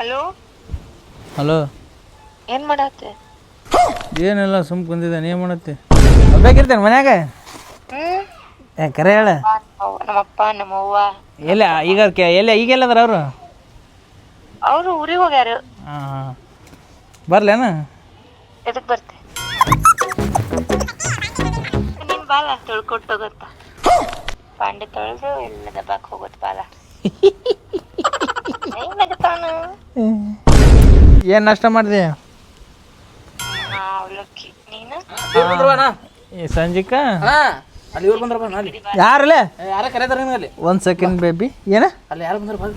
Hello? Hello? ಏನು ಮಾಡತ್ತೆ? ಏನಿಲ್ಲ ಸುಮ್ ಕುಂತಿದ್ದೆ ನೀ ಮಾಡತ್ತೆ? ಒಬ್ಬೇಕಿರ್ತೇನೆ ಮನ್ಯಾಗ? ಹ್ಮ್. ಏ ಕರೆ ಹೇಳ. ನಮ್ಮಪ್ಪ ನಮ್ಮವ್ವ. ಎಲ್ಲ ಈಗ ಕೆ- ಈಗ ಈಗೆಲ್ಲದ್ರ ಅವರು? ಅವ್ರು ಊರಿಗೆ ಹೋಗ್ಯಾರ. ಹಾಂ ಹಾಂ. ಬರ್ಲೇನ? ಎದಕ್ ಬರ್ತೆ? ನೀನ್ ಬಾಲ ತೊಳ್ಕೊಟ್ಟೋಗತ್ತ ಪಾಂಡೆ ತೊಳೆದು ಎಲ್ಲ ದಬ್ಬಾಕ್ ಹೋಗೋದ್ ಬಾಲ. ಹೆಂಗ್ ನಗತಾನ ಏನು ನಾಷ್ಟ ಮಾಡಿದೆ? ನಾ ಅವಲಕ್ಕಿ. ನೀನು? ಈ ಸಂಜಿಕ? ಅಲ್ಲಿ ಇವ್ರು ಬಂದ್ರ ಬಾ ಅಲ್ಲಿ. ಯಾರಲ್ಲೇ? ಯಾರ ಕರೆದಾರ ನಿಮ್ಗೆ ಅಲ್ಲಿ? ಒಂದು ಸೆಕೆಂಡ್ ಬೇಬಿ ಏನ? ಅಲ್ಲಿ ಯಾರು ಬಂದ್ರ ಬಾ.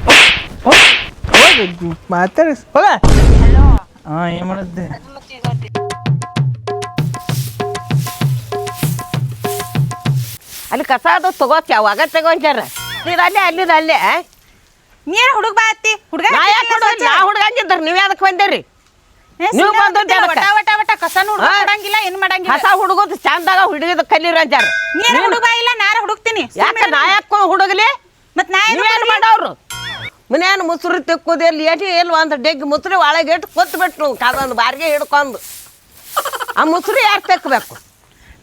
ಹೋಗಿ ಮಾತಾಡಿ. ಹೋಗ. ಹಾ ಹಾಂ ಏನು ಮಾಡಿದ್ದೆ? ಅಲ್ಲಿ ಕಸ ಅದು ತಗೋತಿ ಯಾವಾಗ ತಗೊಂಚಾರ ಇದು ಅಲ್ಲೇ ಅಲ್ಲಿದ ಅಲ್ಲೇ ನೀರ್ ಹುಡುಗ ಬಾ ಅತ್ತಿ. ಹುಡುಗ ನಾ ಯಾಕೆ ಕೊಡೋಲ್ಲ ನಾ ಹುಡ್ಗಂಗಿದ್ರ ನೀವು ಯಾವ್ದಕ್ಕೆ ಬಂದಿರಿ? ನೀವು ಬಂದದ್ದು ವಟ ಯಾವ್ದಕ್ಕ? ವಟ ವಟ ಕಸ ಹುಡುಗ ಹಾ? ಕೊಡಂಗಿಲ್ಲ ಏನ್ ಮಾಡಂಗಿಲ್ಲ. ಹೊಸ ಹುಡುಗದು ಚಂದಾಗ ಹುಡುಗಿದ ಕಲೀರ ಅಂತಾರ ನೀರ್ ಹುಡುಗ ಬಾ ಇಲ್ಲ ನಾರ ಹುಡುಕ್ತೀನಿ. ಯಾಕೆ ನಾ ಯಾಕೆ ಹುಡುಗಲಿ? ಮತ್ ನಾ ಏನು ನೀವೇನು ಮಾಡವ್ರು ಮನ್ಯಾನ ಮುಸುರಿ ತಿಕ್ಕೋದು ಎಲ್ಲಿ? ಏಟಿ ಎಲ್ಲಿ ಒಂದು ಡೆಗ್ ಮುಸುರಿ ಒಳಗೆ ಇಟ್ಟು ಕೊತ್ತು ಬಿಟ್ಟು ಅದೊಂದು ಬಾರಿಗೆ ಹಿಡ್ಕೊಂಡು. ಆ ಮುಸುರಿ ಯಾರು ತೆಕ್ಬೇಕು?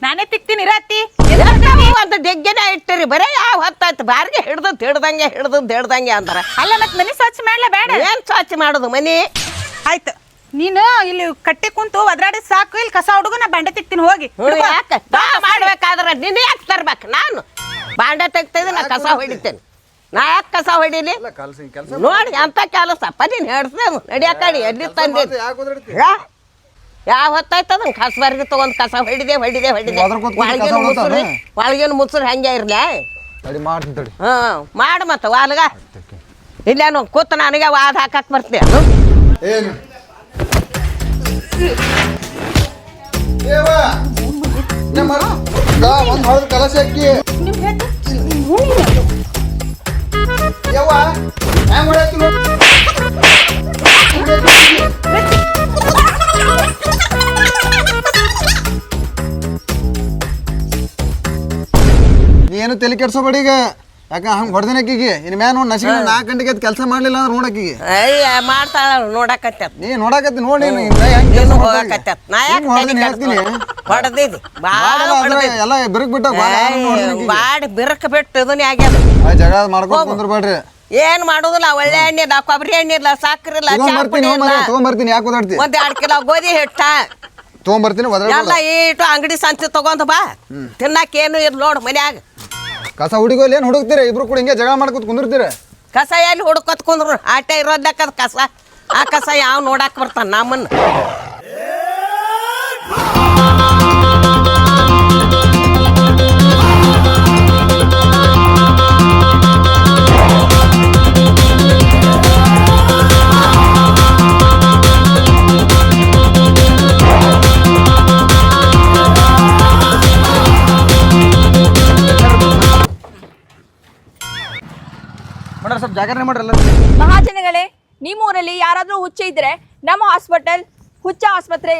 ನಾನೇ ತಿಕ್ತೀನಿ ಇರ ಅಂತ ಒಂದು ಇಟ್ಟರಿ ಇಟ್ಟಿರಿ ಬರೀ ಯಾವ ಹೊತ್ತಾಯ್ತು ಬಾರಿಗೆ ಹಿಡ್ದು ಹಿಡ್ದಂಗೆ ಹಿಡ್ದು ಹಿಡ್ದಂಗೆ ಅಂತಾರ. ಅಲ್ಲ ಮತ್ತೆ ಮನೆ ಸ್ವಚ್ಛ ಮಾಡ್ಲಾ ಬೇಡ? ಏನ್ ಸ್ವಚ್ಛ ಮಾಡೋದು ಮನಿ? ಆಯ್ತು. ನೀನು ಇಲ್ಲಿ ಕಟ್ಟಿ ಕುಂತು ಒದ್ರಾಡಿ ಸಾಕು ಇಲ್ಲಿ ಕಸ ಹುಡುಗ ನಾ ಬಂಡೆ ತಿಕ್ತೀನಿ ಹೋಗಿ. ಯಾಕೆ? ಮಾಡ್ಬೇಕಾದ್ರೆ ನೀನು ಯಾಕೆ ತರ್ಬೇಕು? ನಾನು ಬಾಂಡೆ ತೆಗ್ತಾ ನಾ ಕಸ ಹೊಡಿತೇನೆ. ನಾ ಯಾಕೆ ಕಸ ಹೊಡೀಲಿ? ನೋಡಿ ಅಂತ ಕೆಲಸ. ಪದೀನ್ ಹೇಳ್ತೇನೆ ನಡಿಯಾಕಡಿ ಎಲ್ಲಿ ತಂದೆ ಯಾವ ಹೊತ್ತಾಯ್ತು ಅದನ್ನ? ಕಸ ಬಾರಿಗೆ ತಗೊಂಡ್ ಕಸ ಹೊಡಿದೆ ಹೊಡಿದೆ ಹೊಡಿದೆ. ಕಸ ಒಳಗಿನ ಮುಸುರಿ? ಹೊಡ್ತಾನೆ? ಒಳಗಿನ ಮುಸುರಿ ಹಂಗೆ ಇರ್ಲಿ? ತಡಿ ಮಾಡ್ತೀನಿ ತಡಿ. ಹ್ಞೂ ಮಾಡು ಮತ್ತೆ ವಾಲ್ಗ ಇಲ್ಲೇನು ಕೂತು ನನಗೆ ವಾದ ಹಾಕಕ್ ಬರ್ತೀಯ ಏನು? ಒಂದು ಹೊಡೆದು ಕಲಸಿ ಹಾಕಿ ಯವ್ವ? ಹ್ಯಾಂಗ ಹೊಡ್ಯಾಕಿ ನೋಡು? ಏನು ತಲೆ ಕೆಡ್ಸೋಬೇಡಿ ಈಗ. ಯಾಕ ಹಂಗೆ ಹೊಡೆದಿನ ಅಕ್ಕಿಗೆ ಇನ್ನು ಮ್ಯಾಲ ನೋಡಿ ನಸಿಗೆ ನಾಲ್ಕು ಗಂಟೆಗೆ ಕೆಲಸ ಮಾಡಲಿಲ್ಲ ಅಂದ್ರೆ ನೋಡಕ್ಕಿಗೆ ಅಯ್ಯ ಮಾಡ್ತಾಳ ನೋಡಕತ್ತ ನೀ ನೋಡಕತ್ತಿ ನೋಡಿ ಏನು ಹೋಗಕತ್ತ ನಾ ಯಾಕೆ ಹೇಳ್ತೀನಿ? ಹೊಡೆದಿದ್ದು ಭಾಳ ಎಲ್ಲ ಬಿರುಕ್ ಬಿಟ್ಟ ಬಾಡಿ ಬಿರುಕು ಬಿಟ್ಟು ಇದನ್ನೇ ಆಗ್ಯದ. ಜಗಳ ಮಾಡ್ಕೊಂಡು ಕುಂದ್ರಬೇಡ್ರಿ ಏನ್ ಮಾಡುದಿಲ್ಲ ಒಳ್ಳೆ ಎಣ್ಣೆ ಇಲ್ಲ ಕೊಬ್ಬರಿ ಎಣ್ಣೆ ಇಲ್ಲ ಸಕ್ಕರೆ ಇಲ್ಲ ತಗೊಂಡ್ಬರ್ತೀನಿ ತಗೊಂಬರ್ತೀನಿ ಯಾಕೆ ಓದಾಡ್ತಿ? ಒಂದ್ ಎರಡು ಕಿಲೋ ಗೋಧಿ ಹಿಟ್ಟ. ತಗೊಂಬರ್ತೀನಿ ಎಲ್ಲ ಈ ಇಟ್ಟು ಅಂಗಡಿ ಸಂತೆ ತಗೊಂಡ್ ಬಾ. ತಿನ್ನಕ್ ಏನು ನೋಡಿ ನೋಡು ಮನ್ಯಾಗ. ಕಸ ಹುಡುಗೋಲಿ ಏನು ಹುಡುಕ್ತೀರಿ? ಇಬ್ರು ಕೂಡ ಹಿಂಗೆ ಜಗಳ ಮಾಡ್ಕೊತ ಕುಂದಿರ್ತೀರಿ. ಕಸ ಎಲ್ಲಿ ಹುಡುಕೋತ್ ಕುಂದ್ರು? ಆಟ ಇರೋದ್ಲಕ್ಕದ ಕಸ. ಆ ಕಸ ಯಾವ ನೋಡಾಕ್ ಬರ್ತಾನ ನಮ್ಮನ್ನ ಸ್ವಲ್ಪ ಜಾಗರಣೆ ಮಾಡ್ರಲ್ಲ ಮಹಾಜನಗಳೇ ನಿಮ್ಮ ಊರಲ್ಲಿ ಯಾರಾದರೂ ಹುಚ್ಚ ಇದ್ರೆ ನಮ್ಮ ಹಾಸ್ಪಿಟಲ್ ಹುಚ್ಚ ಆಸ್ಪತ್ರೆ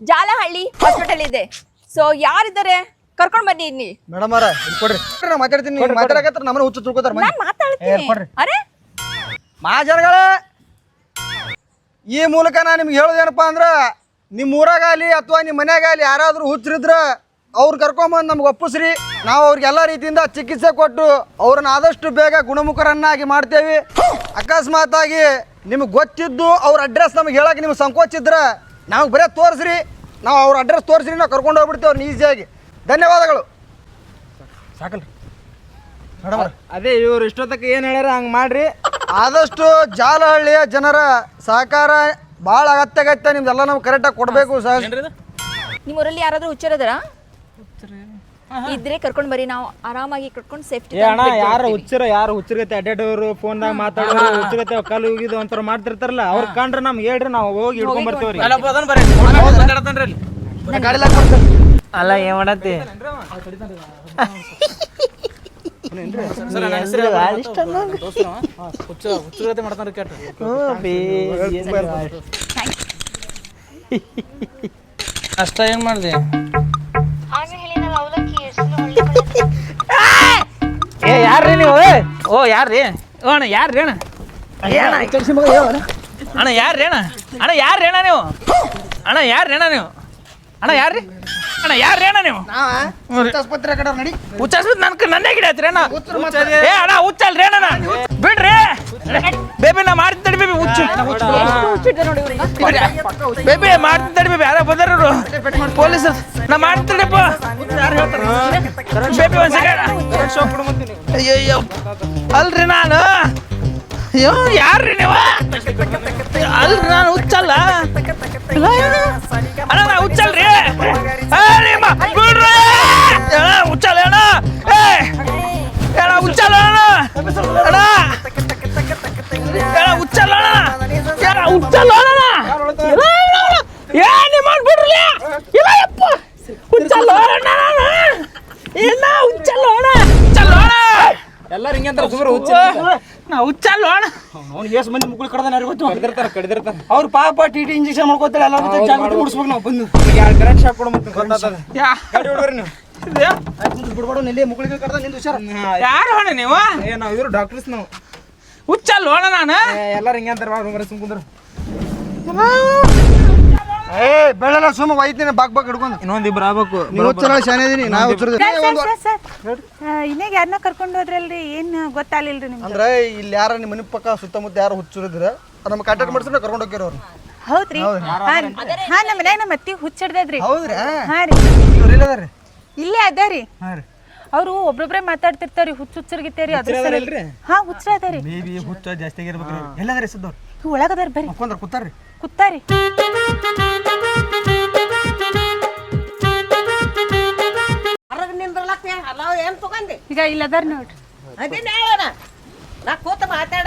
ಜಾಲಹಳ್ಳಿ ಹಾಸ್ಪಿಟಲ್ ಇದೆ. ಸೊ ಯಾರಿದ್ದಾರೆ? ಕರ್ಕೊಂಡ್ ಬನ್ನಿ ಇಲ್ಲಿ. ಮೇಡಮ್ ಅವರ ಕೊಡ್ರಿ. ನಾ ಮಾತಾಡ್ತೀನಿ. ನೀವು ಮಾತಾಡಕತ್ರ ನಮ್ಮನ್ನ ಹುಚ್ಚು ತಿಳ್ಕೊತಾರ ನಾನು ಮಾತಾಡ್ತೀನಿ. ಅರೆ? ಮಹಾಜನಗಳೇ ಈ ಮೂಲಕ ನಾನು ನಿಮ್ಗೆ ಹೇಳೋದೇನಪ್ಪ ಅಂದ್ರೆ ನಿಮ್ಮ ಊರಾಗಲಿ ಅಥವಾ ನಿಮ್ಮ ಮನೆಯಾಗಲಿ ಯಾರಾದರೂ ಹುಚ್ಚರಿದ್ರ ಅವ್ರು ಕರ್ಕೊಂಬಂದು ನಮ್ಗೆ ಒಪ್ಪಿಸ್ರಿ. ನಾವು ಅವ್ರಿಗೆ ಎಲ್ಲ ರೀತಿಯಿಂದ ಚಿಕಿತ್ಸೆ ಕೊಟ್ಟು ಅವ್ರನ್ನ ಆದಷ್ಟು ಬೇಗ ಗುಣಮುಖರನ್ನಾಗಿ ಮಾಡ್ತೇವೆ. ಅಕಸ್ಮಾತಾಗಿ ನಿಮ್ಗೆ ಗೊತ್ತಿದ್ದು ಅವ್ರ ಅಡ್ರೆಸ್ ನಮ್ಗೆ ಹೇಳಕ್ಕೆ ನಿಮ್ಗೆ ಸಂಕೋಚ ಇದ್ರೆ ನಾವು ಬರೀ ತೋರಿಸ್ರಿ. ನಾವು ಅವ್ರ ಅಡ್ರೆಸ್ ತೋರಿಸ್ರಿ ನಾವು ಕರ್ಕೊಂಡು ಹೋಗ್ಬಿಡ್ತೀವಿ ಅವ್ರನ್ನ ಈಸಿಯಾಗಿ. ಧನ್ಯವಾದಗಳು. ಸಾಕಲ್ರಿ. ಅದೇ ಇವ್ರು ಇಷ್ಟೊತ್ತಕ್ಕೆ ಏನು ಹೇಳ್ಯಾರ ಹಂಗೆ ಮಾಡ್ರಿ. ಆದಷ್ಟು ಜಾಲಹಳ್ಳಿಯ ಜನರ ಸಹಕಾರ ಭಾಳ ಅಗತ್ಯ ಅಗತ್ಯ ನಿಮ್ದೆಲ್ಲ ನಾವು ಕರೆಕ್ಟಾಗಿ ಕೊಡಬೇಕು ಸಹ ನಿಮ್ಮ ಊರಲ್ಲಿ ಯಾರಾದರೂ ಹುಚ್ಚರಿದಾರ ಇದ್ರೆ ಕರ್ಕೊಂಡ್ ಬರ್ರಿ ನಾವು ಆರಾಮಾಗಿ ಕರ್ಕೊಂಡು ಸೇಫ್ಟಿ ಏ ಅಣ್ಣ ಯಾರು ಹುಚ್ಚರ ಯಾರು ಹುಚ್ಚರ್ಗತೆ ಅಡ್ಡಾಡೋರು ಫೋನ್ದಾಗ ಮಾತಾಡೋರು ಹುಚ್ಚರ್ಗತೆ ಕಾಲು ಹೋಗಿದ್ದು ಒಂಥರ ಮಾಡ್ತಿರ್ತಾರಲ್ಲ ಅವ್ರ ಕಂಡ್ರೆ ನಮ್ಗೆ ಹೇಳ್ರಿ ನಾವು ಹೋಗಿ ಹಿಡ್ಕೊಂಡ್ ಬರ್ತೀವ್ರಿ. ಅಲ್ಲಿ. ಏನ್ ಮಾಡತ್ತಿ? ಅಷ್ಟ ಏನ್ ಮಾಡ್ದೆ? ಯಾರ್ರಿ ನೀವು? ಓ ಯಾರ್ರಿ? ಓ ಅಣ್ಣ ಯಾರ್ರಿ ಅಣ್ಣ? ಅಣ್ಣ ಯಾರ್ರಿ ಅಣ್ಣ? ಅಣ್ಣ ಯಾರ್ರಿ ಅಣ್ಣ ನೀವು? ಅಣ್ಣ ಯಾರ್ರಿ ಅಣ್ಣ ನೀವು? ಅಣ್ಣ ಯಾರ್ರಿ? ಅಣ್ಣ ಅಣ್ಣ ನೀವು? ಆಸ್ಪತ್ರೆ ಕಡೆ ನಡಿ. ಹುಚ್ಚಾಸ್ಬಿಟ್ಟು ನನ್ ನನ್ನೇ ಗಿಡ ಹತ್ರಿ ಅಣ್ಣ ಏ ಅಣ್ಣ ಹುಚ್ಚಲ್ರಿ ಅಣ್ಣ ಬಿಡ್ರಿ. ಬೇಬಿ ನಾ ಮಾಡ್ತಿದ್ದೆ ಬೇಬಿ ಹುಚ್ಚು. ಬೇಬಿ ಮಾಡ್ತಿದ್ದೆ ಬೇಬಿ ಯಾರ ಬಂದರು ಪೊಲೀಸ್ ನಾ ಮಾಡ್ತಿದ್ದೆಪ್ಪ ಬೇಬಿ ಒಂದ್ ಸೆಕೆಂಡ್ ಅಯ್ಯಯ್ಯೋ. ಅಲ್ರಿ ನಾನು? ಅಯ್ಯೋ ಯಾರ್ರಿ ನೀವು? ಅಲ್ರಿ ನಾನು ಹುಚ್ಚಲ್ಲ. ಅಣ್ಣ ನಾ ಹುಚ್ಚಲ್ರಿ. ಹುಚ್ಚಲ್ಲ ಅಣ್ಣ. ಏ ಅಣ್ಣ ಹುಚ್ಚಲ್ಲ ಅಣ್ಣ. ಅಣ್ಣ. ಹುಚ್ಚಲ್ಲ ಅಣ್ಣ. ಹುಚ್ಚಲ್ಲ ಅಣ್ಣ. ಏ ನಿಮ್ಮ ಬಿಡ್ರಿ. ಇಲ್ಲ ಯಪ್ಪ. ಹುಚ್ಚಲ್ಲ ಅಣ್ಣ ಏನ ಹುಚ್ಚಲ್ಲ ಅಣ್ಣ. ಹುಚ್ಚಲ್ಲ ಅಣ್ಣ. ಎಲ್ಲಾರು ಹಿಂಗೆ ಅಂತಾರ ಸುಮಾರು ಹುಚ್ಚ ನಾ ಹುಚ್ಚಲ್ಲ ಅಣ್ಣ ಅವ್ನು ಎಷ್ಟು ಮಂದಿ ಮುಕ್ಳು ಕಡ್ದಾನ ಯಾರಿಗ್ ಗೊತ್ತು? ಕಡಿದಿರ್ತಾರ ಕಡಿದಿರ್ತಾರ. ಅವ್ರು ಪಾಪ ಟಿ ಟಿ ಇಂಜೆಕ್ಷನ್ ಮಾಡ್ಕೋತಾರೆ ಎಲ್ಲ ಮಾಡಿ ಮುಡಿಸ್ಬೇಕು ನಾವು ಬಂದು. ಎರಡು ಕರೆಂಟ್ ಶಾಕ್ ಕೊಡು ಮತ್ತೆ ಗೊತ್ತಾಗ್ತದ ಯಾ. ಗಾಡಿ ಹೊಡ್ರಿ ನೀವು. ಬಿಡ್ಬೇಡ ನೆಲ್ಲಿ ಮುಕ್ಳಿಗೆ ಕಡ್ದ ನಿಂದು ಹುಷಾರ. ಯಾರು ಅಣ್ಣ ನೀವು? ಏ ನಾವು ಇದ್ರು ಡಾಕ್ಟರ್ಸ್ ನಾವು. ಹುಚ್ಚಲ್ಲ ಅಣ್ಣ ನಾನು. ಎಲ್ಲರೂ ಹಿಂಗೆ ಅಂತಾರ ಬಾ ಸುಮ್ ಕುಂದ್ರ. ಏ ಬೆಳಲ್ಲ ಸುಮ್ಮ ಒಯ್ತೀನಿ ಬಾಕ್ ಬಾಕ್ ಹಿಡ್ಕೊಂಡು. ಇನ್ನೊಂದ್ ಇಬ್ರು ಆಗ್ಬೇಕು. ನೀವು ಹುಚ್ಚರ ಶಾನೆ ಇದೀನಿ ಇನ್ನೇಗ ಯಾರನ್ನ ಕರ್ಕೊಂಡು ಹೋದ್ರಲ್ರಿ? ಏನ್ ಗೊತ್ತಾಗ್ಲಿಲ್ರಿ ನಿಮ್ಗೆ? ಅಂದ್ರೆ ಇಲ್ಲಿ ಯಾರ ನಿಮ್ಮ ಮನೆ ಪಕ್ಕ ಸುತ್ತಮುತ್ತ ಯಾರು ಹುಚ್ಚರಿದ್ರ ನಮ್ಮ ಕಾಂಟ್ಯಾಕ್ಟ್ ಮಾಡಿದ್ರೆ ಕರ್ಕೊಂಡು ಹೋಗ್ಯಾರ ಅವ್ರು. ಹೌದ್ರಿ? ಹಾ ರೀ. ಹಾ ನಮ್ಮ ಮನ್ಯಾಗ ನಮ್ಮ ಅತ್ತಿ ಹುಚ್ಚಿಡ್ದದ್ರಿ ಹೌದ್ರಾ. ಹಾ ರೀ. ಇಲ್ಲದಾರ್ರಿ ಇಲ್ಲೇ ಅದಾರಿ. ಹಾ ರೀ. ಅವ್ರು ಒಬ್ರೊಬ್ರೇ ಮಾತಾಡ್ತಿರ್ತಾರಿ ಹುಚ್ಚು ಹುಚ್ಚರ್ಗಿತ್ತೇರಿ ಅದ್ರ? ಹಾ ಹುಚ್ಚರ ಅದಾರಿ. ಮೇಬಿ ಹುಚ್ಚ ಜಾಸ್ತಿ ಆಗಿರ್ಬೇಕು ಎಲ್ಲದಾರಿ ಸಿದ್ದವ್ರು? ಒಳಗದಾರ ಬರ್ರಿ. ಮಕ್ಕೊಂದ್ರ ಕೂತಾರ್ರಿ. ಕುತ್ತಾರಿ. ಹೊರಗೆ ನಿಂದ್ರಲಕ್ಕ ಅಲಾವ್ ಏನು ತಗೊಂಡಿ ಈಗ ಇಲ್ಲದಾರ ನೋಡ್ರಿ. ಅದೇನು ಹೇಳೋಣ ನಾ ಕೂತ ನೋಡೇ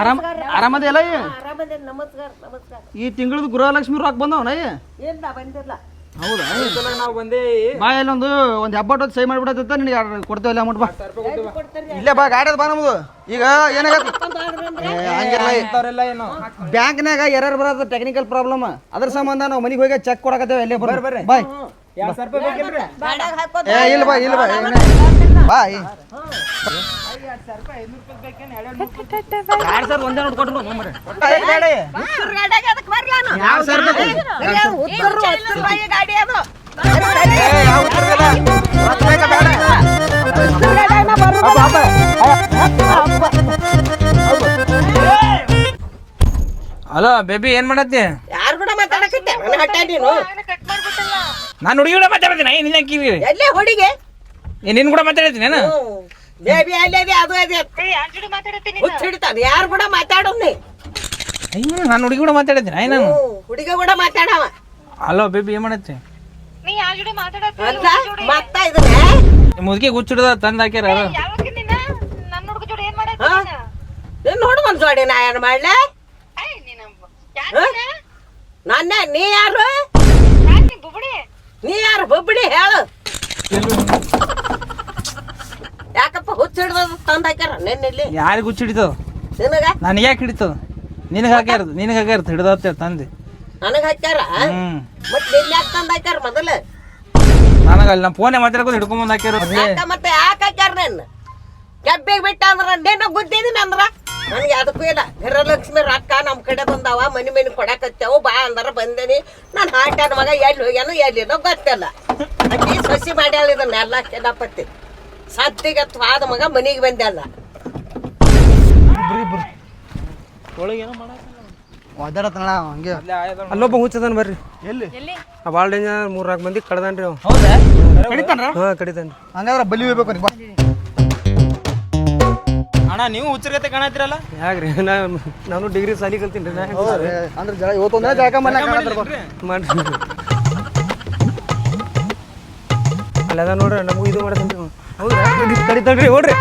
ಆರಾಮ ಆರಾಮದೇ ನಮಸ್ಕಾರ ನಮಸ್ಕಾರ. ಈ ತಿಂಗಳದ ಗೃಹಲಕ್ಷ್ಮಿ ರೊಕ್ಕ ಬಂದವನ ಏನ್ ನಾ ಬಂದಿಲ್ಲ. ಹೌದಾ ನಾವು ಬಂದೇ ಬಾ ಇಲ್ಲೊಂದು ಒಂದು ಹೆಬ್ಬಟ್ಟು ಸೈ ಮಾಡಿಬಿಡತ್ತ ನಿನಗೆ ಕೊಡ್ತೇವಲ್ಲ ಅಮೌಂಟ್ ಬಾ ಇಲ್ಲೇ ಬಾ ಗಾಡಿ ಬಾ ನಮ್ದು ಈಗ ಏನಾಗತ್ತೆ ಹಂಗಿಲ್ಲ ಏನು ಬ್ಯಾಂಕ್ನಾಗ ಎರರ್ ಬರೋದು ಟೆಕ್ನಿಕಲ್ ಪ್ರಾಬ್ಲಮ್ ಅದ್ರ ಸಂಬಂಧ ನಾವು ಮನೆಗೆ ಹೋಗಿ ಚೆಕ್ ಕೊಡಕತ್ತೇವೆ ಇಲ್ಲೇ ಬರ್ರಿ ಬರ್ರಿ ಬಾಯ್ ಎರಡ್ ಸಾವಿರ ರೂಪಾಯಿ ಬೇಕಿಲ್ರಿ ಏ ಇಲ್ಲ ಬಾ ಇಲ್ಲ ಬಾ ಬಾಯ್ ಎರಡು ಸಾವಿರ ಒಂದೇ ಗಾಡಿ ಅದು. ಹಲೋ ಬೇಬಿ ಏನ್ ಮಾಡತ್ತಿ? ಯಾರ್ ಕೂಡ ಮಾತಾಡಕತ್ತೆ? ನನ್ನ ನೀನು. ಹುಡುಗಿ ಕೂಡ ಮಾತಾಡ್ತೀನಿ. ಇಲ್ಲ ಕಿವಿ? ಎಲ್ಲೇ ಹುಡುಗಿ? ಏನ್ ನಿನ್ ಕೂಡ ಮಾತಾಡ್ತೀನಿ ನಾನು ಬೇಬಿ ಅಲ್ಲೇ ಅದು ಯಾರ್ ಜೋಡಿ ಮಾತಾಡತ್ತೀನಿ ಹುಚ್ಚ ಹಿಡಿತಾನ ಯಾರು ಕೂಡ ಮಾತಾಡೋನಿ ಅಯ್ಯೋ ನಾನು ಹುಡುಗಿ ಕೂಡ ಆಯ್ ನಾನು? ಹುಡುಗ ಕೂಡ ಮಾತಾಡವ. ಹಲೋ ಬೇಬಿ ಏನ್ ಮಾಡತ್ತಿ? ಅಲ್ಲ ಮತ್ತ ಇದನ್ನ ಮುದುಕಿ ಗುಚ್ಚಿಡ್ದ ತಂದ್ ಹಾಕ್ಯಾರ. ನಿನ್ನ ನನ್ನ ಹುಡುಗ ಜೋಡಿ ಏನ್ ಹಾ? ಮಾಡತ್ತಿ ನೀನ್ ನೋಡು ಒಂದ್ ಜೋಡಿ ನಾ ಏನ್ ಮಾಡ್ಲೆ? ನನ್ನ ನೀ ಯಾರು? ನೀ ಯಾರು ಬೊಬ್ಬಡಿ ಹೇಳು. ಯಾಕಪ್ಪ ಹುಚ್ಚ ಹಿಡ್ದ ತಂದ ಹಾಕ್ಯಾರ? ನೆನ್ನೆಲ್ಲಿ ಯಾರಿಗ್ ಗುಚ್ಚಿಡಿತದ ನಿನಗ? ನನಗೆ ಯಾಕೆ ಹಿಡಿತದ ನಿನಗೆ ಹಾಕ್ಯಾರ ನಿನಗೆ ಹಾಕ್ಯಾರ ಹಿಡ್ದತ್ತೆ ತಂದೆ. ನನಗೆ ಹಾಕ್ಯಾರ? ಹ್ಮ್. ಮತ್ತೆ ನಿನ್ನ ಯಾಕೆ ತಂದ ಹಾಕ್ಯಾರ ಮೊದಲ? ನನಗೆ ಅಲ್ಲಿ ನಮ್ಮ ಫೋನೇ ಮಾತಾಡ್ಕೊಂಡು ಹಿಡ್ಕೊಂಬಂದು ಹಾಕ್ಯಾರ ಯಾಕ ಮತ್ತೆ ಯಾಕೆ ಹಾಕ್ಯಾರ ನಿನ್ನ? ಕೆಬ್ಬಿಗೆ ಬಿಟ್ಟ ಅಂದ್ರ ನಿನ್ನ ಗುದ್ದಿದೀನಿ ಅಂದ್ರ? ನನಗೆ ಅದಕ್ಕೂ ಇಲ್ಲ. ಗೃಹಲಕ್ಷ್ಮಿ ರೊಕ್ಕ ನಮ್ಮ ಕಡೆ ಬಂದಾವ ಮನಿ ಮನಿ ಕೊಡಕತ್ತೇವು ಬಾ ಅಂದ್ರ ಬಂದೇನಿ. ನಾನು ಹಾಟ್ಯಾನ ಮಗ ಎಲ್ಲಿ ಹೋಗ್ಯಾನು ಎಲ್ಲಿನೋ ಗೊತ್ತಿಲ್ಲ. ಅಕ್ಕಿ ಸಸಿ ಮಾಡ್ಯಾಳ ಇದನ್ನ ಎಲ್ಲ ಕೆಡಪತ್ತಿ ಸದ್ದಿಗೆ ಆದ ಮಗ ಮನೆಗೆ ಬಂದಲ್ಲ ಒದ್ದಾಡತ್ತಣ ಹಂಗೆ. ಅಲ್ಲೊಬ್ಬ ಹುಚ್ಚದನ್ ಬರ್ರಿ. ಎಲ್ಲಿ? ಆ ಭಾಳ ಡೇಂಜರ್ ಮೂರ್ ನಾಲ್ಕು ಮಂದಿ ಕಡ್ದಾನ್ರಿ ಅವ ಕಡಿತಾನ ಹಾ ಕಡಿತಾನ್ರಿ. ಹಂಗಾದ್ರೆ ಬಲಿ ಹೋಗ್ಬೇಕು ಅವ್ನಿಗೆ ಬಾ. ಅಣ್ಣ ನೀವು ಹುಚ್ಚರ್ಗತೆ ಕಾಣತ್ತೀರಲ್ಲ? ಯಾಕ್ರಿ? ನಾ ನಾನು ಡಿಗ್ರಿ ಸಾಲಿ ಕಲ್ತೀನಿ ರೀ ಅಂದ್ರೆ ಜಳ ಇವತ್ತೊಂದೇ ಜಾಗ ಮನೆ ಮಾಡ್ರಿ. ಅಲ್ಲದ ನೋಡ್ರಿ ನಮಗೂ ಇದು ಹೌದ್ರಾ? ಕಡಿತಾಳ್ರಿ ನೋಡ್ರಿ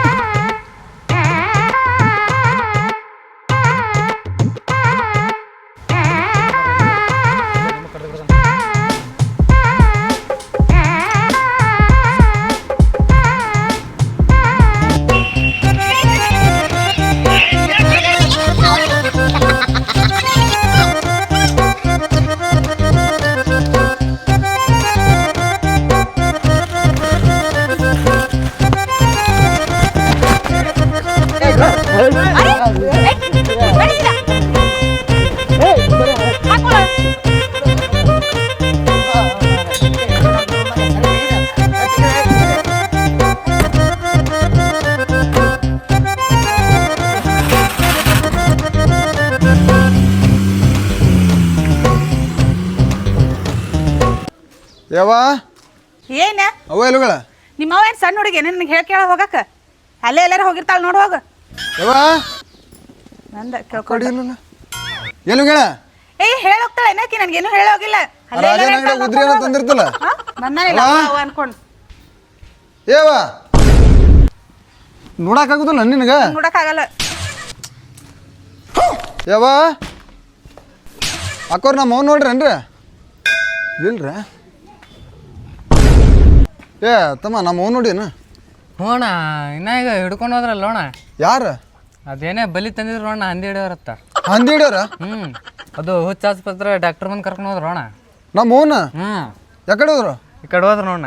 ಯಾವ ಏನ? ಅವ ಎಲುಗಳ ನಿಮ್ಮ ಅವ ಏನ್ ಸಣ್ಣ ಹುಡುಗಿ ನಿನಗೆ ಹೇಳಿ ಕೇಳ ಹೋಗಕ್ಕ. ಅಲ್ಲೇ ಎಲ್ಲಾರ ಹೋಗಿರ್ತಾಳ ನೋಡ್ ಹೋಗ. ಯವ್ವ? ನಂದ ಕೇಳ್ಕೊಡಿ ಕಡಿಯಲ್ಲ ಎಲುಗಳ ಏ ಹೇಳಿ ಹೋಗ್ತಾಳ ಏನಕ್ಕೆ? ನನಗೇನು ಹೇಳ ಹೋಗಿಲ್ಲ. ಅಲ್ಲೇ ಎಲ್ಲಾರ ರಾಜನ ಅಂಗಡಿ ಇರ್ತಾಳ ಉದ್ರಿ ಏನೋ ಹೋಗು. ತಂದಿರ್ತಲ್ಲ ಹಾ? ಬಂದಾನಿಲ್ಲ ಅಲ್ಲ? ಅವ್ವ ಅನ್ಕೊಂಡು. ಏವ ನೋಡಕ್ಕಾಗುದಿಲ್ಲ ನಿನಗ? ನೋಡಕ್ಕಾಗಲ್ಲ ಯವ್ವ? ಅಕ್ಕೋರ್ ನಮ್ಮ ಅವ್ನು ನೋಡ್ರೇನ್ರಿ? ಇಲ್ರ. ಏ ತಮ್ಮ ನಮ್ಮ ಅವ್ನು ನೋಡಿನ ಹೋಣ ಇನ್ನ ಈಗ ಹಿಡ್ಕೊಂಡು ಹೋದ್ರಲ್ಲ ಲೋಣ ಯಾರು? ಅದೇನೇ ಬಲಿ ತಂದಿದ್ರು ಅಣ್ಣ ಹಂದಿ ಹಿಡಿಯೋರತ್ತ. ಹಂದಿ ಹಿಡಿಯೋರ? ಹ್ಮ್ ಅದು ಹುಚ್ಚ ಆಸ್ಪತ್ರೆ ಡಾಕ್ಟರ್ ಬಂದು ಕರ್ಕೊಂಡು ಹೋದ್ರು ಅಣ್ಣ ನಮ್ಮ ಓನ ಹ್ಮ್. ಯಾಕಡೆ ಹೋದ್ರು? ಈ ಕಡೆ ಹೋದ್ರು ನೋಣ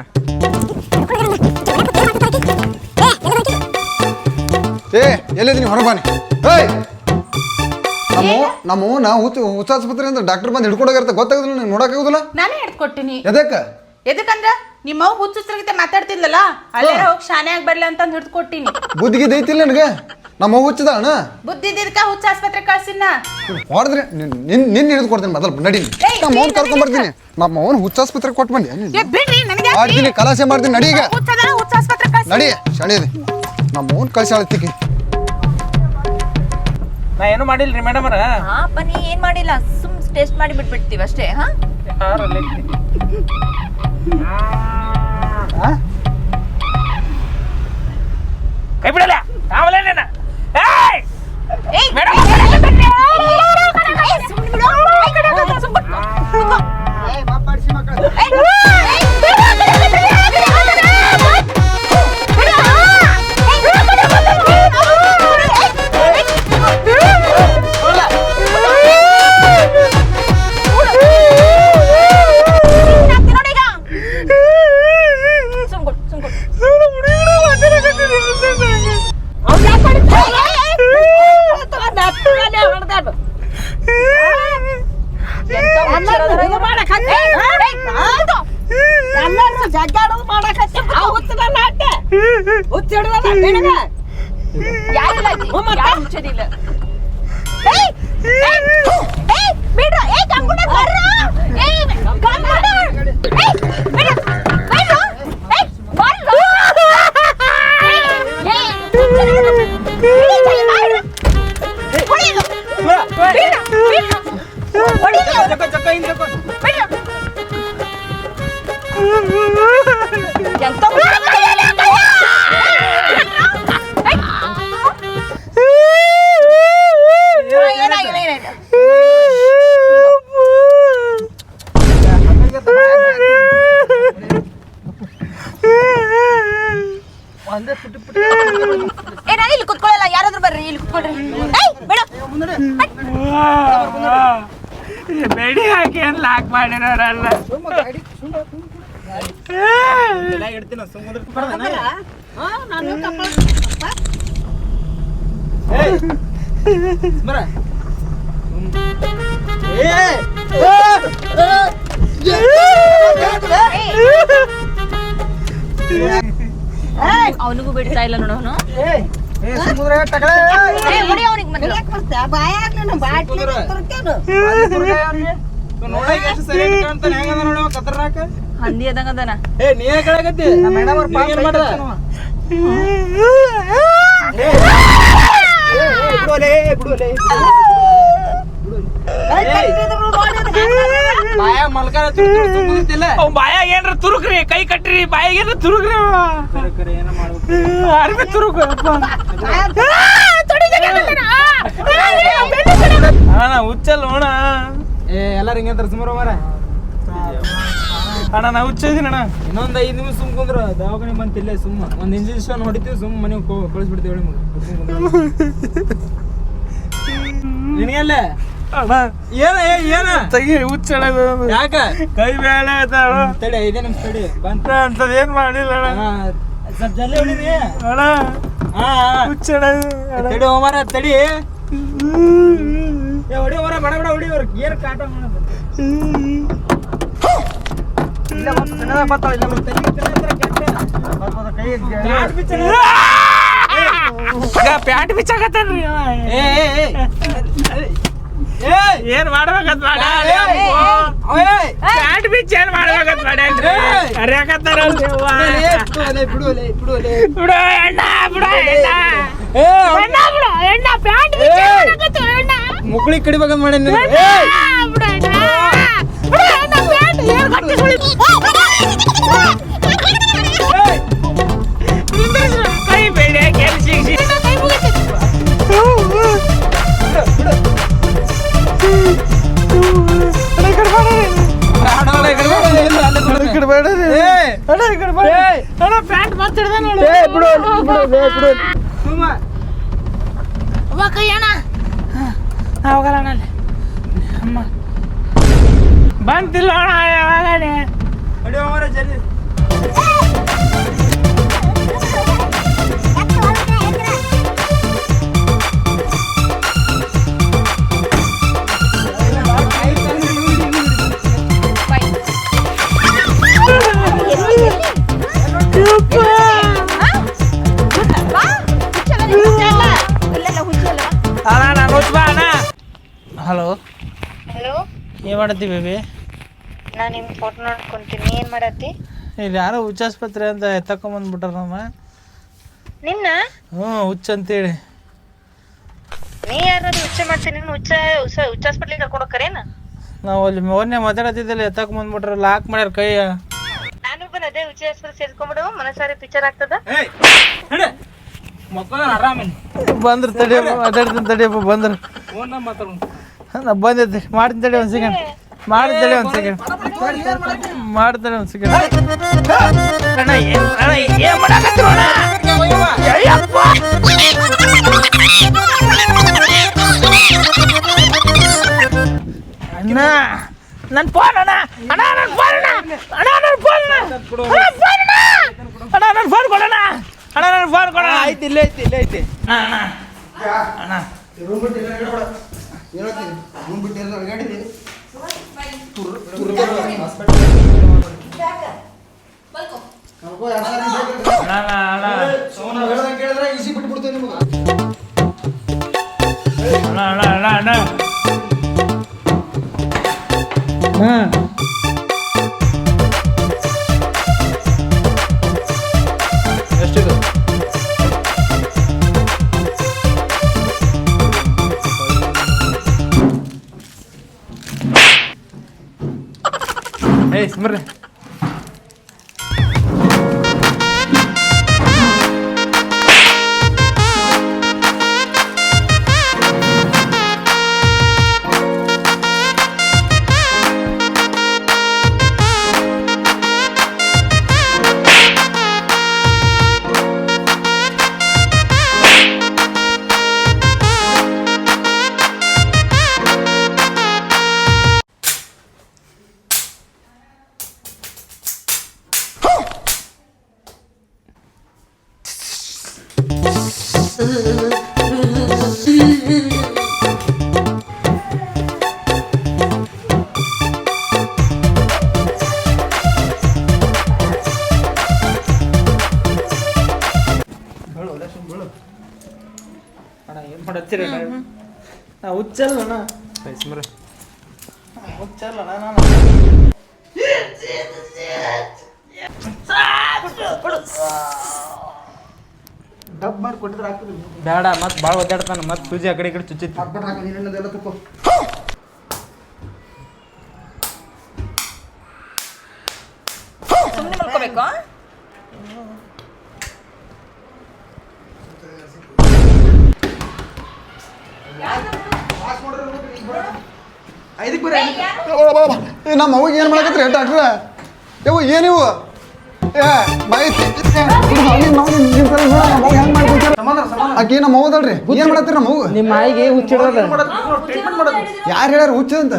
ಏ ಎಲ್ಲಿದ್ದೀನಿ? ಹೊರಬಾನಿ ಏಯ್! ನಮ್ಮ ನಮ್ಮ ಓನ ಹುಚ್ಚ ಹುಚ್ಚ ಆಸ್ಪತ್ರೆ ಅಂತ ಡಾಕ್ಟರ್ ಬಂದು ಹಿಡ್ಕೊಂಡೋಗಿರ್ತ ಗೊತ್ತಾಗುದಿಲ್ಲ ನೀನು ನೋಡಕ್ಕಾಗುದಿಲ್ಲ? ನಾನೇ ಹಿಡ್ಕೊಟ್ಟಿನಿ ಎದಕ್ಕೆ? ಎದಕ್ಕಂದ್ರ ನಿಮ್ಮ ಹುಚ್ಚು ಹುಚ್ಚುಚ್ಚಾಗಿತ್ತೆ ಮಾತಾಡ್ತಿದ್ಲಲ್ಲ ಅಲ್ಲೇ ಹೋಗಿ ಶಾನೆ ಆಗಿ ಬರ್ಲಿ ಅಂತಂದು ಹಿಡ್ದು ಕೊಟ್ಟಿನಿ ಬುದ್ಧಿಗೆ ದೈತಿಲ್ಲ ನನಗೆ? ನಮ್ಮ ಹುಚ್ಚದ ಅಣ್ಣ? ಬುದ್ಧಿ ಇದ್ದಿದ್ಕ ಹುಚ್ಚ ಆಸ್ಪತ್ರೆ ಕಳ್ಸಿನ ಹೊಡೆದ್ರೆ ನಿನ್ನ ನಿನ್ ಹಿಡಿದು ಕೊಡ್ತೀನಿ ಮೊದಲು ನಡಿ ನಮ್ಮ ಅವ್ನ ನೀನ್ ಕರ್ಕೊಂಡ್ ಬರ್ತೀನಿ. ನಮ್ಮ ಅವ್ನ ಹುಚ್ಚ ಆಸ್ಪತ್ರೆ ಕೊಟ್ಟು ಬನ್ನಿ ಏ ಬಿಡ್ರಿ ನನಗೆ ಮಾಡ್ತೀನಿ ಕಲಾಸೆ ಮಾಡ್ತೀನಿ ನಡಿ ಈಗ. ಹುಚ್ಚ ಆಸ್ಪತ್ರೆ ಕಳ್ಸಿ. ನಡಿ ಶಣಿದೆ. ನಮ್ಮ ಅವ್ನ ಕಳ್ಸಾಳತ್ತಿಕ್ಕಿ ನಾ ಏನು ಮಾಡಿಲ್ರಿ ಮೇಡಮ್ ಅವ್ರ? ಹಾ ಬನ್ನಿ ಏನ್ ಮಾಡಿಲ್ಲ ಸುಮ್ ಟೆಸ್ಟ್ ಮಾಡಿ ಬಿಟ್ಬಿಡ್ತೀವಿ ಅಷ್ಟೇ ಹಾ? ಕೈ ಬಿಡಲ್ಲ ಆಮೇಲೆ ಏನ ಏಯ್ ಏಯ್ ಮೇಡಮ್ ಯಾರಿಲ್ಲ ಸುಮ್ಮನೆ ಅವನಿಗೂ ಬಿಡ್ತಾ ಇಲ್ಲ ನೋಡೋನು ನೋಡಕ್ಕೆ ಎಷ್ಟು ಸರಿ ಕಾಣ್ತಾನೆ ಹೆಂಗದ ನೋಡಿ ಅವ ಖತರ್ನಾಕ ಹಂದಿ ಅದಂಗ ಅದನ. ಏ ನೀ ಯಾಕೆ ಹೇಳಕತ್ತಿ? ನಮ್ಮ ಮೇಡಮ್ ಅವ್ರ ಪಾಪ ಏನ್ ಮಾಡ್ದ? ಬಾಯ ಮಲ್ಕಾರ ತುಂಬಿರ್ತಿಲ್ಲ ಅವ್ ಬಾಯಾಗ ಏನ್ರ ತುರುಕ್ರಿ ಕೈ ಕಟ್ರಿ ಬಾಯಾಗ ಏನ್ರ ತುರುಕ್ರಿ ಅರ್ಬಿ ತುರುಕು ಹುಚ್ಚಲ್ ಅಣ್ಣ ಏ ಎಲ್ಲಾರು ಹಿಂಗೆ ಸುಮಾರು ಮರ ಅಣ್ಣ ನಾ ಹುಚ್ಚಿದೀನಿ ಅಣ್ಣ. ಇನ್ನೊಂದು ಐದು ನಿಮಿಷ ಸುಮ್ ಕುಂದ್ರ. ದವಾಖಾನೆ ಬಂತ ಇಲ್ಲೇ ಸುಮ್ಮ. ಒಂದು ಇಂಜೆಕ್ಷನ್ ಹೊಡಿತೀವಿ ಸುಮ್ ಮನೆಗೆ ಕಳಿಸ್ಬಿಡ್ತೀವಿ ಹೇಳಿ ನಿನಗೆಲ್ಲ? ಅಣ್ಣ. ಏನ ಏನ? ತೆಗಿ ಹುಚ್ಚಳ ಯಾಕ? ಕೈ ಬೇಳೆ ತಡಿ ಐದೇ ನಿಮಿಷ ತಡಿ. ಬಂತ ಅಂತದ್ ಏನ್ ಮಾಡಿಲ್ಲ ಅಣ್ಣ? ಸ್ವಲ್ಪ ಜಲ್ದಿ ಹೊಡಿರಿ ಅಣ್ಣ. ಹಾ ಹುಚ್ಚಳ ತಡಿ ಹೋಮರ ತಡಿ. ಏ ಹೊಡಿ ಹೋಮರ ಬಡ ಬಡ ಹೊಡಿ ಅವ್ರಿಗೆ ಗೇರ್ ಕಾಟ ಮಾಡೋದು? ಇಲ್ಲ ಮತ್ತು ಚೆನ್ನಾಗ ಬರ್ತಾವ ಇಲ್ಲ ಮತ್ತೆ ಪ್ಯಾಂಟ್ ಬಿಚ್ಚಾಕತ್ತೇನ್ರಿ ಏನ್ ಮಾಡ್ಬೇಕಂತ ಮಾಡ. ಪ್ಯಾಂಟ್ ಬಿಚ್ ಏನ್ ಮಾಡ್ಬೇಕಂತ ಮಾಡ್ಯಾನ್ರಿ ಅರ್ಯಾಕತ್ತಾರ ಬಿಡು ಅಣ್ಣ ಬಿಡು ಅಣ್ಣ ಬಿಡು ಅಣ್ಣ ಪ್ಯಾಂಟ್ ಬಿಚ್ ಮುಕ್ಳಿ ಕಡಿಬೇಕಂತ ಮಾಡ್ಯಾನ ఇక్కడ పడదు ఇక్కడ పడదు ప్యాంట్ మార్చడదా ఇప్పుడు ఇప్పుడు ಅಣ್ಣ ನಾನು ಹುಚ್ಚ ಅಣ್ಣ ಹಲೋ ಹಲೋ ಏನ್ ಮಾಡತ್ತಿ ಬೇಬಿ ನಾ ನಿಮ್ ಫೋಟೋ ನೋಡ್ಕೊಂತೀನಿ ಏನ್ ಮಾಡತ್ತಿ ಇಲ್ಲಿ ಯಾರೋ ಹುಚ್ಚಾಸ್ಪತ್ರೆ ಅಂತ ಎತ್ತಕೊಂಬಂದ್ಬಿಟ್ರ ನಮ್ಮ ನಿನ್ನ ಹ್ಞೂ ಹುಚ್ಚ ಅಂತೇಳಿ ನೀ ಯಾರಾದ್ರೂ ಹುಚ್ಚ ಮಾಡ್ತೀನಿ ಹುಚ್ಚ ಹುಚ್ಚ ಹುಚ್ಚ ಹಾಸ್ಪಿಟ್ಲಿಗೆ ಕರ್ಕೊಂಡು ಹೋಗ್ಕರೇನ ನಾವು ಅಲ್ಲಿ ಮೊನ್ನೆ ಮಾತಾಡತ್ತಿದ್ದಲ್ಲಿ ಎತ್ತಕೊಂಬಂದ್ಬಿಟ್ರ ಲಾಕ್ ಮಾಡ್ಯಾರ ಕೈಯ ಅದೇ ವಿಜಯೇಶ್ವರ ಸೇರ್ಕೊಂಡ್ಬಿಡು. ಮನಸಾರಿ ಪಿಕ್ಚರ್ ಆಗ್ತದ? ಮಕ್ಕಳ ಆರಾಮೇನೆ ಬಂದ್ರ ತಡಿಯಪ್ಪ ಮಾತಾಡ್ತೀನಿ ತಡಿಯಪ್ಪ ಬಂದ್ರ. ಫೋನ್ ಮಾತಾಡೋಣ ನಾ ಬಂದೈತಿ ಮಾಡ್ತೀನಿ ತಡಿ ಒಂದು ಸೆಕೆಂಡ್ ಮಾಡ್ತೀನಿ ತಡಿ ಒಂದು ಸೆಕೆಂಡ್ ಮಾಡ್ತೀನಿ ಒಂದು ಸೆಕೆಂಡ್ ಅಣ್ಣ ಏನ್ ಅಣ್ಣ ಏನು ಮಾಡಕತ್ತೀರ ಅಣ್ಣ? ಅಯ್ಯಪ್ಪ! ಅಣ್ಣ ನಾನು ಫೋನ್ ಅಣ್ಣ ಅಣ್ಣ ನನ್ನ ಫೋನ್ ಅಣ್ಣ ಅಣ್ಣ ನನ್ನ ಫೋನ್ ಅಣ್ಣ ಫೋನ್ ಅಣ್ಣ ಅಣ್ಣ ನನ್ನ ಫೋನ್ ಕೊಡೋಣ ಅಣ್ಣ ನನ್ನ ಫೋನ್ ಕೊಡೋಣ ಆಯ್ತು ಇಲ್ಲ ಐತಿ ಇಲ್ಲ ಐತಿ ಅಣ್ಣ ಅಣ್ಣ ರೂಮ್ ಬಿಟ್ಟು ಎಲ್ಲ ಹೇಳ್ಕೊಡ ಹೇಳ್ತೀನಿ ರೂಮ್ ಬಿಟ್ಟು ಎಲ್ಲ ಹೇಳ್ತೀನಿ ಕೇಳಿದ್ರೆ ಈಸಿ ಬಿಟ್ಬಿಡ್ತೇನೆ ನಿಮಗೆ ಅಣ್ಣ ಅಣ್ಣ ಅಣ್ಣ ಅಣ್ಣ 嗯。ಹುಚ್ಚಲ್ಲಣ್ಣ ಇಸ್ಮರ ಹುಚ್ಚಲ್ಲಣ್ಣ ನಾನು. ಡಬ್ ಮಾಡಿ ಕೊಟ್ಟಿದ್ರೆ ಹಾಕಿದ್ರು ಬೇಡ ಮತ್ತೆ ಭಾಳ ಒದ್ದಾಡ್ತಾನೆ ಮತ್ತೆ ತುಜಿ ಆ ಕಡೆ ಈ ಕಡೆ ಚುಚ್ಚಿ ಹಾಕ್ಬಿಟ್ಟು ಹಾಕಿ ನೀರನ್ನೆಲ್ಲ ತುಪ್ಪ ನಮ್ಮ ಅವಾಗ ಏನು ಮಾಡಕತ್ರಿ ಡಾಕ್ಟ್ರ? ಯವ್ವ ಏನಿವು ಏ ಬಾಯಿ ಆಕಿ ನಮ್ಮ ಅವ್ವದಲ್ರಿ ಏನ್ ಮಾಡತ್ತೀರಿ ನಮ್ಮ ಅವ್ವ? ನಿಮ್ಮ ಮಾಯಿಗೆ ಹುಚ್ಚಿಡೋದ ಯಾರು ಹೇಳ್ಯಾರ ಹುಚ್ಚದಂತ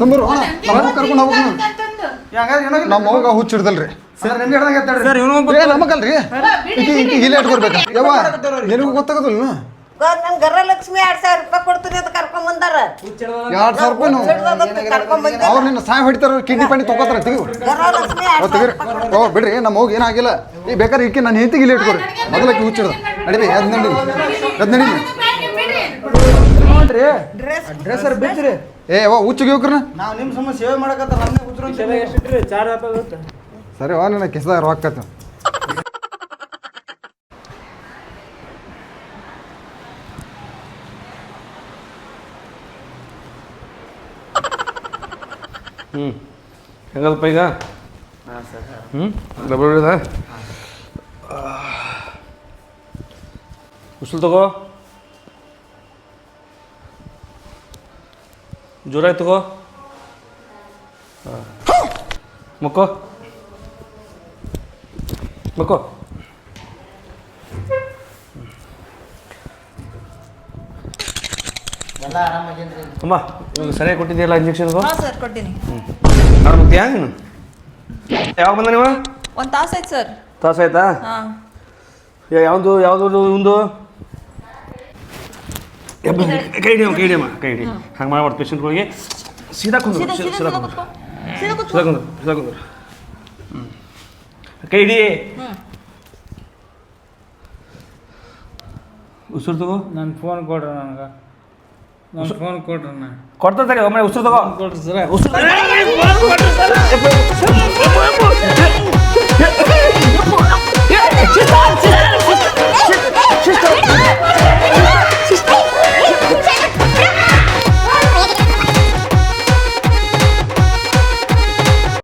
ಸಂಬರು ಕರ್ಕೊಂಡು ಹೋಗ್ಬೇಕು ನಮ್ಮ ಅವ್ಗ ಹುಚ್ಚ ಹಿಡ್ದಲ್ರಿ ಸರ್ ಇವನು ಒಬ್ಬ ಏ ನಮಗಲ್ರಿ ಇಲ್ಲಿ ಇಟ್ಕೊಡ್ಬೇಕು ಯವ್ವ ನಿನಗೂ ಗೊತ್ತಾಗೋದಿಲ್ಲ ನನ್ ಗರಲಕ್ಷ್ಮಿ ಎರಡ್ ಸಾವಿರ ರೂಪಾಯಿ ಕೊಡ್ತೀನಿ ಅಂತ ಕರ್ಕೊಂಡ್ ಬಂದಾರ. ಎರಡ್ ಸಾವಿರ ರೂಪಾಯಿ ನಾವು ಕರ್ಕೊಂಡ್ ಬಂದ ಅವ್ರು ನಿನ್ನ ಸಾಯ್ ಹೊಡಿತಾರ ಕಿಡ್ನಿ ಪಂಡಿ ತಗೋತಾರ ತೆಗಿವು ಓ ತೆಗೀರಿ. ಓ ಬಿಡ್ರಿ ನಮ್ಮ ಹೋಗಿ ಏನಾಗಿಲ್ಲ. ಈ ಬೇಕಾದ್ರೆ ಈಕೆ ನನ್ನ ಹೆಂತಿಗೆ ಇಲ್ಲಿ ಇಟ್ಕೊರಿ ಮೊದಲಕ್ಕೆ ಹುಚ್ಚಿಡ್ದು ನಡಿರಿ ಎದ್ ನಡೀರಿ. ಎದ್ ನಡೀರಿ. ನೋಡ್ರಿ ಡ್ರೆಸ್ ಬಿಚ್ಚ್ರಿ ಏ ಓ ಹುಚ್ಚಿಗೆ ಹೋಗ್ರಿ ನಾವು ನಿಮ್ಮ ಸಮಸ್ಯೆ ಸೇವೆ ಮಾಡಕತ್ತಾರ ಹುಚ್ಚರು ಸರಿ ವಾ ನಿನ್ನ ಕೆಸದಾಗ ರೊಕ್ಕ ಹ್ಞೂ ಹೆಂಗದಪ್ಪ ಈಗ? ಹ್ಞೂ ಡಬಲ್ ಹೊಡಿದ ಉಸುಲ್ ತಗೋ. ಜೋರಾಗಿ ತಗೋ. ಹಾಂ. ಮಕ್ಕೋ. ಮಕ್ಕೋ. ಅಮ್ಮ ಇವಾಗ ಸರಿಯಾಗಿ ಕೊಟ್ಟಿದ್ದೀಯಲ್ಲ ಇಂಜೆಕ್ಷನ್ ಹಾಂ ಸರ್ ಕೊಟ್ಟಿನಿ ನೀನು? ಯಾವಾಗ ಬಂದ ನೀವು? ಒಂದು ತಾಸು ಆಯ್ತು ಸರ್. ತಾಸು ಆಯ್ತಾ? ಹಾಂ. ಯಾವುದು ಯಾವುದು ಒಂದು ಕೈ ಹಿಡಿಯಮ್ಮ ಕೈ ಹಿಡಿಯಮ್ಮ ಕೈ ಹಿಡಿ. ಹಂಗೆ ಮಾಡ್ಬಾರ್ದು ಪೇಷಂಟ್ಗಳಿಗೆ ಸೀದಾ ಕುಂದ್ರು ಸೀದಾ ಕುಂದ್ರು. ಸೀದಾ. ಕುಂದ್ರು. ಸೀದಾ ಕುಂದ್ರು ಕೈ ಹಿಡಿ. ಉಸಿರು ತಗೋ. ನನ್ನ ಫೋನ್ ಕೊಡ್ರಿ ನನಗೆ. ಫೋನ್ ಕೊಡ್ರಿ ನಾ ಕೊಡ್ತಾ ಸರಿ ಒಮ್ಮೆ ಉಸಿರು ತಗೋ ಕೊಡ್ರಿ ಸರ ಉಸಿರು Yeah!